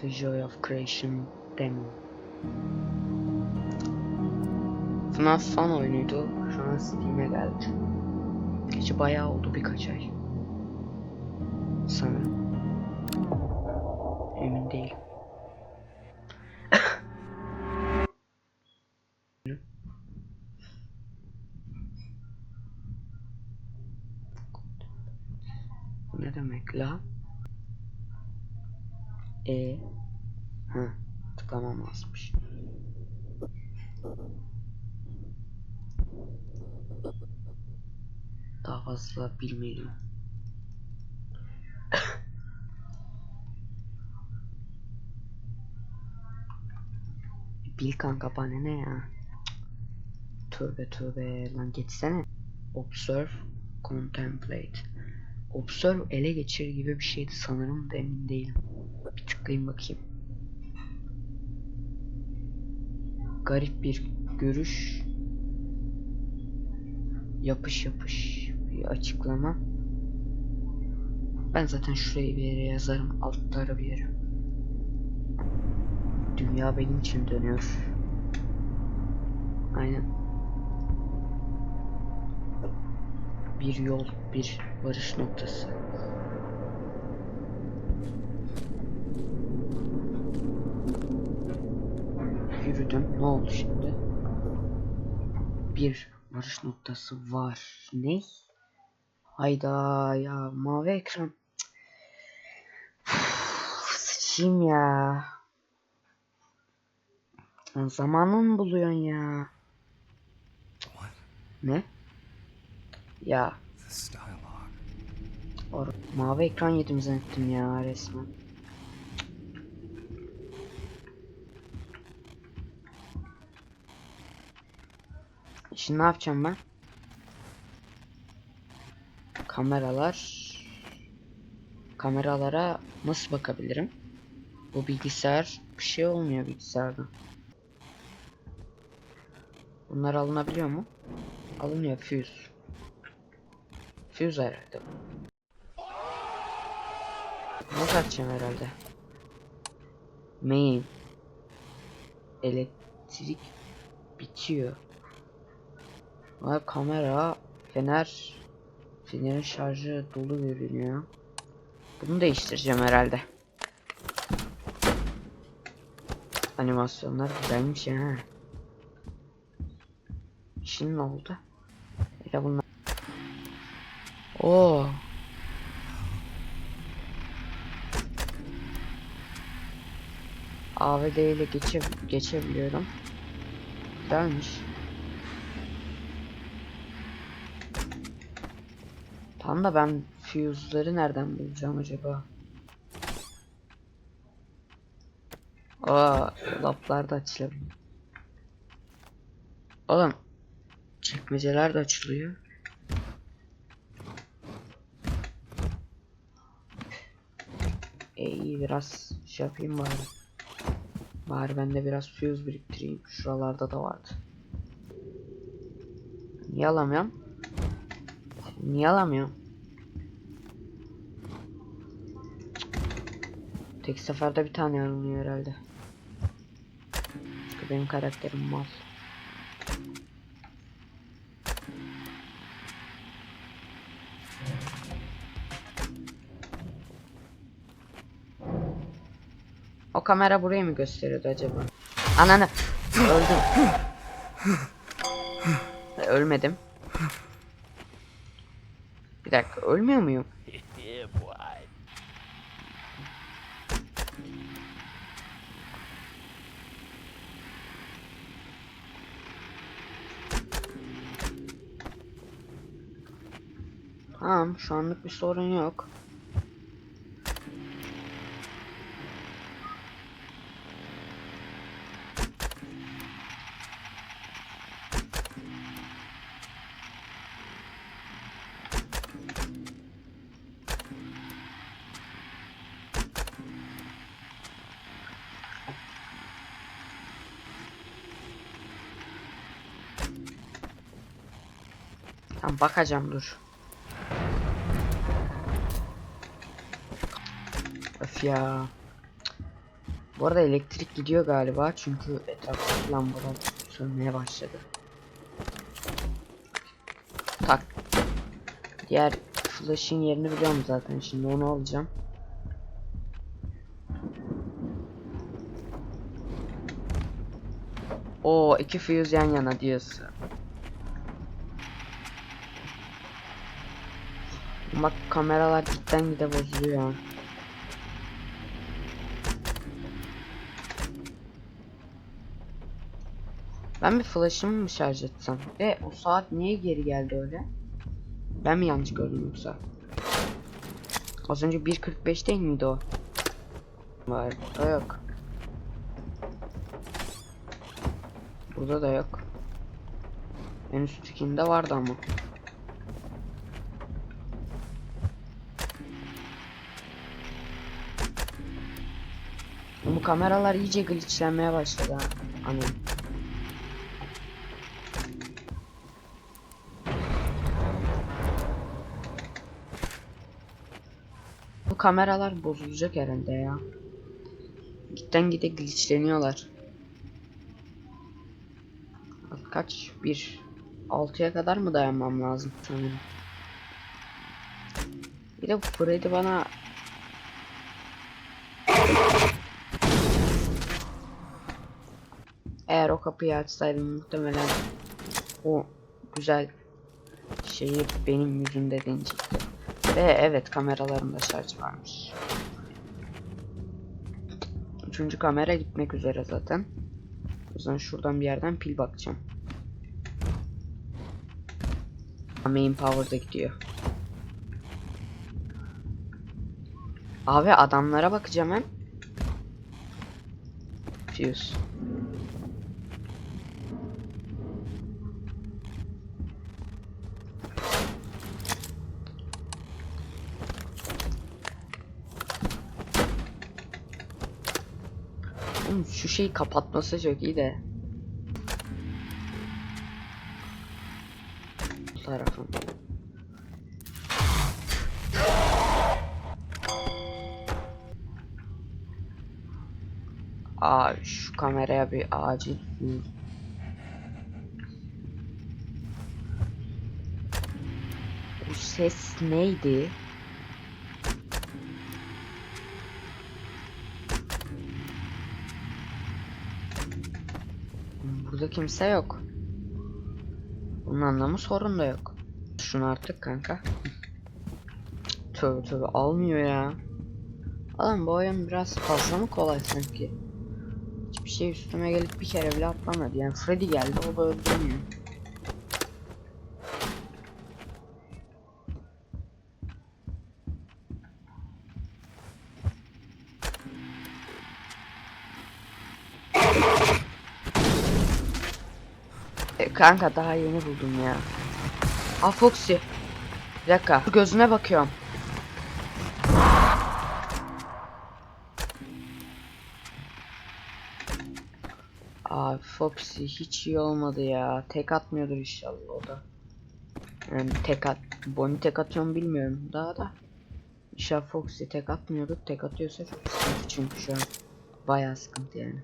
The Joy of Creation demo. FNAF fan oyunuydu. Şu an Steam'e geldi. Gerçi bayağı oldu birkaç ay. Sanırım. Emin değilim. Bu ne demek la? E ha tıklamam lazımmış. Daha fazla bilmiyorum. Bil kanka bana ne ya? Tövbe tövbe lan geçsene. Observe, contemplate. Observe ele geçir gibi bir şeydi sanırım da emin değilim. Bir tıklayayım bakayım. Garip bir görüş. Yapış yapış bir açıklama. Ben zaten şurayı bir yere yazarım. Altlara bir yere. Dünya benim için dönüyor. Aynen. Bir yol, bir varış noktası. Yürüdüm. Ne oldu şimdi? Bir varış noktası var. Ne? Hayda ya mavi ekran. Sıçayım ya. Lan Zamanını mı buluyorsun ya? Ne? Ya or mavi ekran yedim zannettim ya resmen. Şimdi ne yapacağım ben? Kameralar kameralara nasıl bakabilirim? Bu bilgisayar bir şey olmuyor bilgisayarda. Bunlar alınabiliyor mu? Alınıyor fuse. Fuse herhalde. Not atacağım herhalde. Main. Elektrik bitiyor. Var kamera, fener, fenerin şarjı dolu görünüyor. Bunu değiştireceğim herhalde. Animasyonlar güzelmiş ya. Şimdi ne oldu? Ya bunlar. Oo. AVD ile geçe geçebiliyorum. Güzelmiş. Tam da ben fuse'ları nereden bulacağım acaba? Aa, dolaplar da açılabiliyor. Oğlum, çekmeceler de açılıyor. E, iyi biraz şey yapayım bari. Bari ben de biraz fuse biriktireyim. Şuralarda da vardı. Niye alamıyorum? Niye alamıyorum? Tek seferde bir tane alınıyor herhalde. Çünkü benim karakterim mal. O kamera burayı mı gösteriyordu acaba? Ananı öldüm. Ölmedim. Bir dakika ölmüyor muyum? Tamam şu anlık bir sorun yok. Tamam bakacağım dur. Öf ya. Bu arada elektrik gidiyor galiba çünkü etraftaki lambalar sönmeye başladı. Tak. Diğer flash'ın yerini biliyorum zaten şimdi onu alacağım. O iki fuse yan yana diyorsun. Bak kameralar cidden gide bozuluyor. Ben bir flash'ımı mı şarj etsem? Ve o saat niye geri geldi öyle? Ben mi yanlış gördüm yoksa? Az önce 1.45 değil miydi o? Var. Burada yok. Burada da yok. En üsttekinde vardı ama. Bu kameralar iyice glitchlenmeye başladı. Anam. Bu kameralar bozulacak herhalde ya. Gitten gide glitchleniyorlar. Kaç? Bir. 6'ya kadar mı dayanmam lazım sanırım. Bir de Freddy bana Eğer o kapıyı açsaydım muhtemelen o güzel şeyi benim yüzümde deneyecekti. Ve evet kameralarımda şarj varmış. Üçüncü kamera gitmek üzere zaten. O yüzden şuradan bir yerden pil bakacağım. Main power'da gidiyor. Abi adamlara bakacağım hem. Fuse. Oğlum şu şeyi kapatması çok iyi de. Bu tarafın. Aa şu kameraya bir acil. Bu ses neydi? Burada kimse yok. Bunun anlamı sorun da yok. Şunu artık kanka. Tövbe tövbe almıyor ya. Adam bu oyun biraz fazla mı kolay sanki? Hiçbir şey üstüme gelip bir kere bile atlamadı. Yani Freddy geldi o da öldürmüyor. Kanka daha yeni buldum ya. Aa Foxy. Bir dakika. Gözüne bakıyorum. Aa Foxy hiç iyi olmadı ya. Tek atmıyordur inşallah o da. Yani tek at. Bonnie tek atıyor mu bilmiyorum daha da. İnşallah Foxy tek atmıyordur. Tek atıyorsa çok sıkıntı çünkü şu an. Bayağı sıkıntı yani.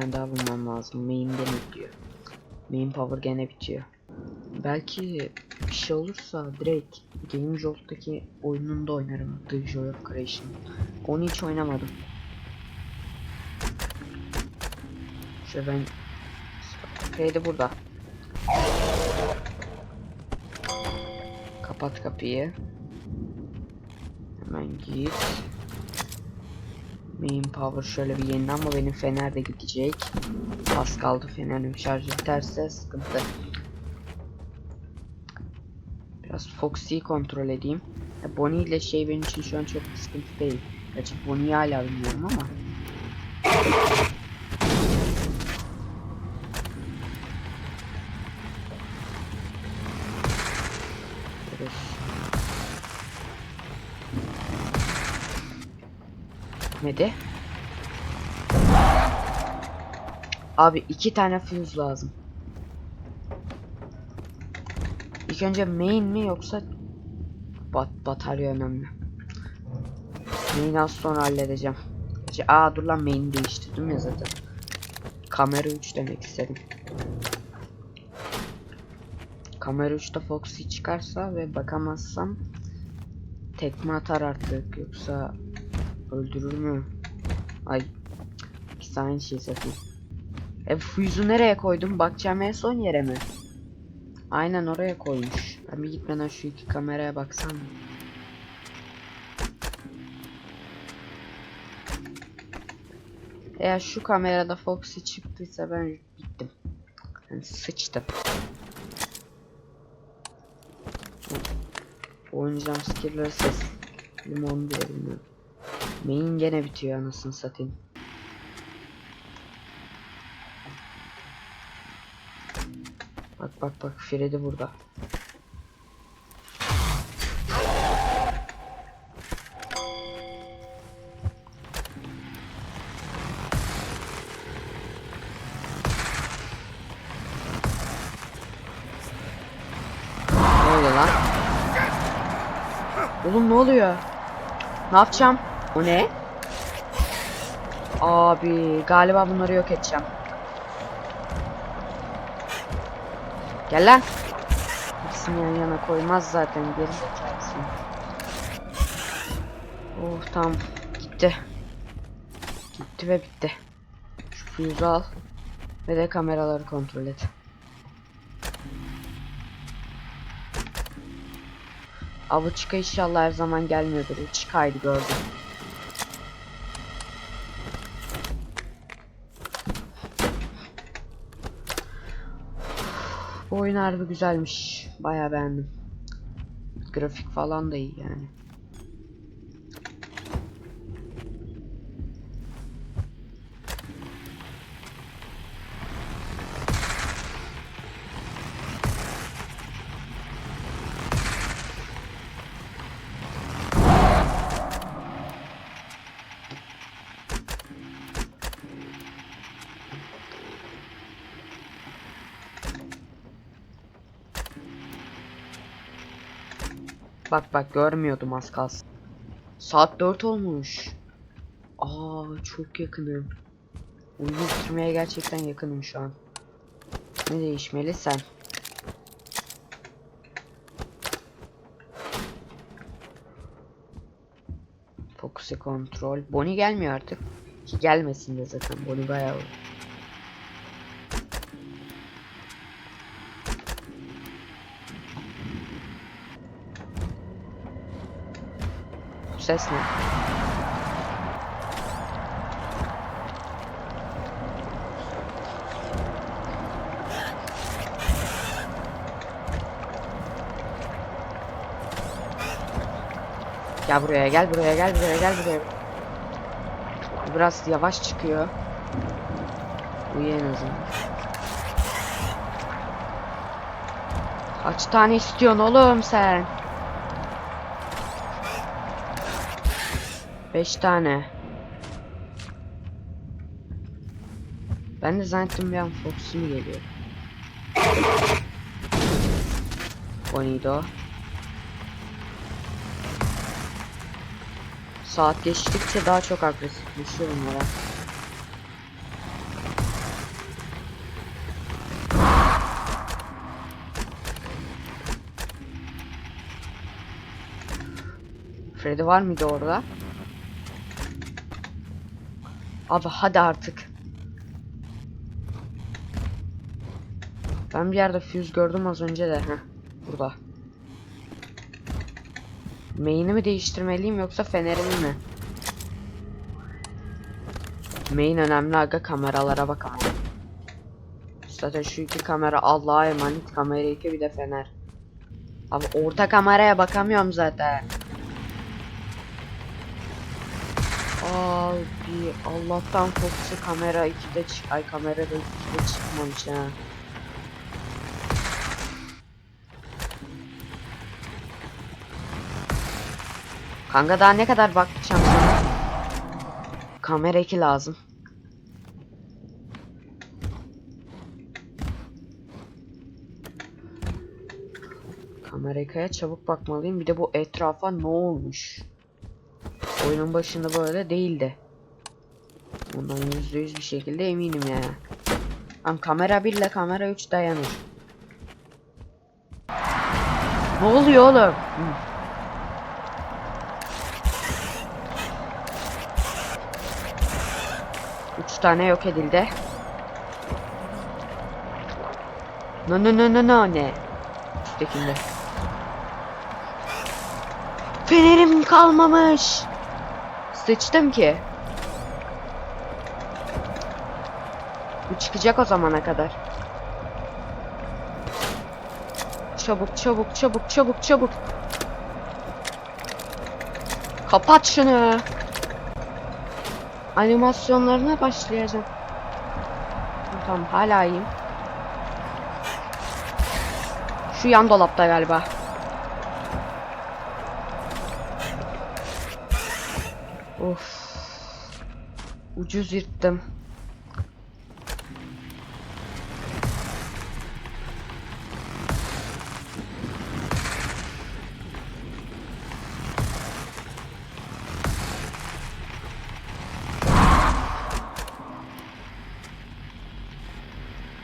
Ben daha bulmam lazım. Main'de mi diyor. Main power gene bitiyor. Belki bir şey olursa direkt Game Jolt'taki oyununda oynarım. The Joy of Creation. Onu hiç oynamadım. Şöyle ben Freddy burada. Kapat kapıyı. Hemen git. Main power şöyle bir yenile ama benim fener de gidecek. Az kaldı fenerim şarjı biterse sıkıntı. Biraz Foxy'yi kontrol edeyim. Bonnie ile şey benim için şu an çok sıkıntı değil. Gerçi Bonnie'yi hala bilmiyorum ama. De? Abi iki tane fuse lazım. İlk önce main mi yoksa bat batarya önemli. Main'i az sonra halledeceğim. Değiştir. Aa dur lan main'i değiştirdim ya zaten. Kamera 3 demek istedim. Kamera 3'te Foxy çıkarsa ve bakamazsam tekme atar artık yoksa öldürür mü? Ay ikisi aynı şey zaten. E fuse'u nereye koydum? Bakacağım en son yere mi? Aynen oraya koymuş. Ben bir gitmeden şu iki kameraya baksam? Eğer şu kamerada Foxy çıktıysa ben bittim. Yani sıçtım. Oynayacağım skill'ları ses. Limon bile bilmiyorum. Main gene bitiyor anasını satayım. Bak bak bak Freddy burada. Ne oluyor lan? Oğlum ne oluyor? Ne yapacağım? O ne? Abi galiba bunları yok edeceğim. Gel lan. İkisini yan yana koymaz zaten geri zekalısın. Oh tamam gitti. Gitti ve bitti. Şu fuse'u al. Ve de kameraları kontrol et. Abi çıka inşallah her zaman gelmiyordur. Çıkaydı gördüm. Oyun harbi güzelmiş. Bayağı beğendim. Grafik falan da iyi yani. Bak bak görmüyordum az kalsın. Saat 4 olmuş. Aa çok yakınım. Oyunu bitirmeye gerçekten yakınım şu an. Ne değişmeli sen? Focus'e kontrol. Bonnie gelmiyor artık. Ki gelmesin de zaten. Bonnie bayağı ses ne? Gel buraya gel buraya gel buraya gel buraya. Bu Biraz yavaş çıkıyor. Uyu en azından. Kaç tane istiyorsun oğlum sen? 5 tane. Ben de zannettim bir an Foxy mi geliyor. Bonito. Saat geçtikçe daha çok agresifleşiyor bunlara. Freddy var mıydı orada? Abi hadi artık. Ben bir yerde fuse gördüm az önce de. Heh, burada. Main'i mi değiştirmeliyim yoksa fenerimi mi? Main önemli aga kameralara bakalım. Zaten şu iki kamera Allah'a emanet kamera iki bir de fener. Abi orta kameraya bakamıyorum zaten. Abi Allah'tan Fox'u kamera 2'de çık ay kamerada 2'de çıkmamış ha. Kanka daha ne kadar bakacağım sana? Kamera 2 lazım. Kamera 2'ye çabuk bakmalıyım. Bir de bu etrafa ne olmuş? Oyunun başında böyle değildi. Bundan yüzde yüz bir şekilde eminim ya. Ama kamera 1 ile kamera 3 dayanır. Ne oluyor oğlum? Hı. Üç tane yok edildi. No no no no no ne? Üsttekinde. Fenerim kalmamış. Sıçtım ki. Bu çıkacak o zamana kadar. Çabuk çabuk çabuk çabuk çabuk. Kapat şunu. Animasyonlarına başlayacağım. Tamam hala iyiyim. Şu yan dolapta galiba. Ucuz yırttım.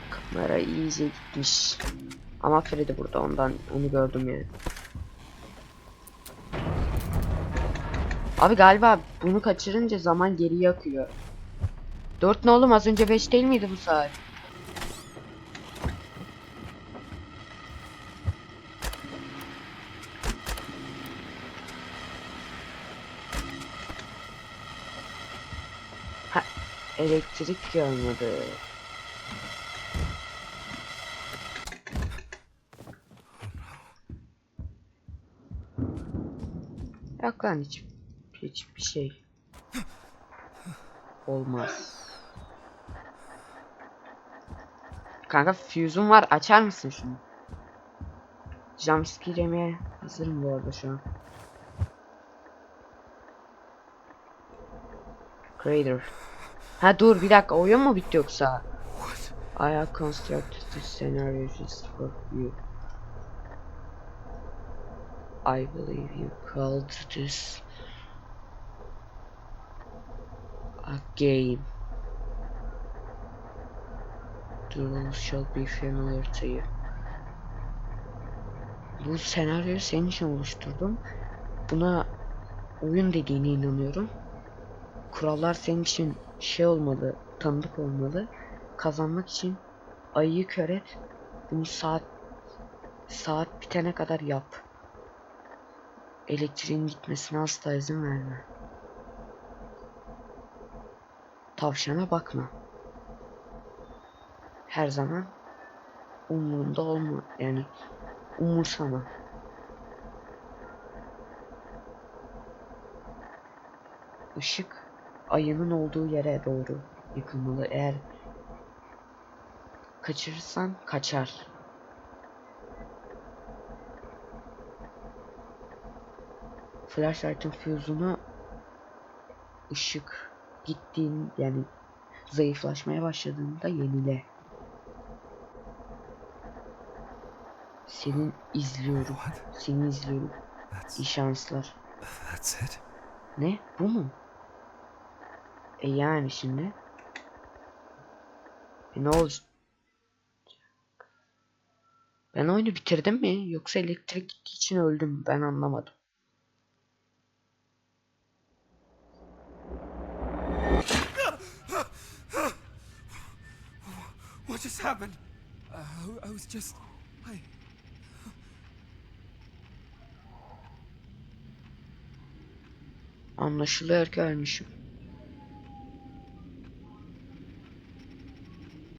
Kamera iyice gitmiş. Ama Freddy burada ondan onu gördüm yani. Abi galiba bunu kaçırınca zaman geriye akıyor. 4 ne oğlum az önce 5 değil miydi bu saat? Ha, elektrik görmedi. Yok lan hiç, hiçbir şey. Olmaz. Kanka fuse'um var açar mısın şunu? Jumpscare yemeye hazırım bu arada şu an. Crater. Ha dur bir dakika oyun mu bitti yoksa? What? I have constructed this scenario just for you. I believe you called this a game. Rules shall be familiar to you. Bu senaryoyu senin için oluşturdum. Buna oyun dediğine inanıyorum. Kurallar senin için şey olmalı, tanıdık olmalı. Kazanmak için ayıyı kör et. Bunu saat saat bitene kadar yap. Elektriğin gitmesine asla izin verme. Tavşana bakma. Her zaman umurunda olma. Yani umursama. Işık ayının olduğu yere doğru yıkılmalı. Eğer kaçırırsan kaçar. Flashlight'ın fuse'unu ışık gittiğin yani zayıflaşmaya başladığında yenile. Senin izliyorum. What? Seni izliyorum. That's İyi şanslar. that's it. Ne? Bu mu? E yani şimdi. E ne olacak? Ben oyunu bitirdim mi? Yoksa elektrik gittiği için öldüm? Ben anlamadım. What just happened? Uh, I was just I Anlaşılıyor ki ölmüşüm.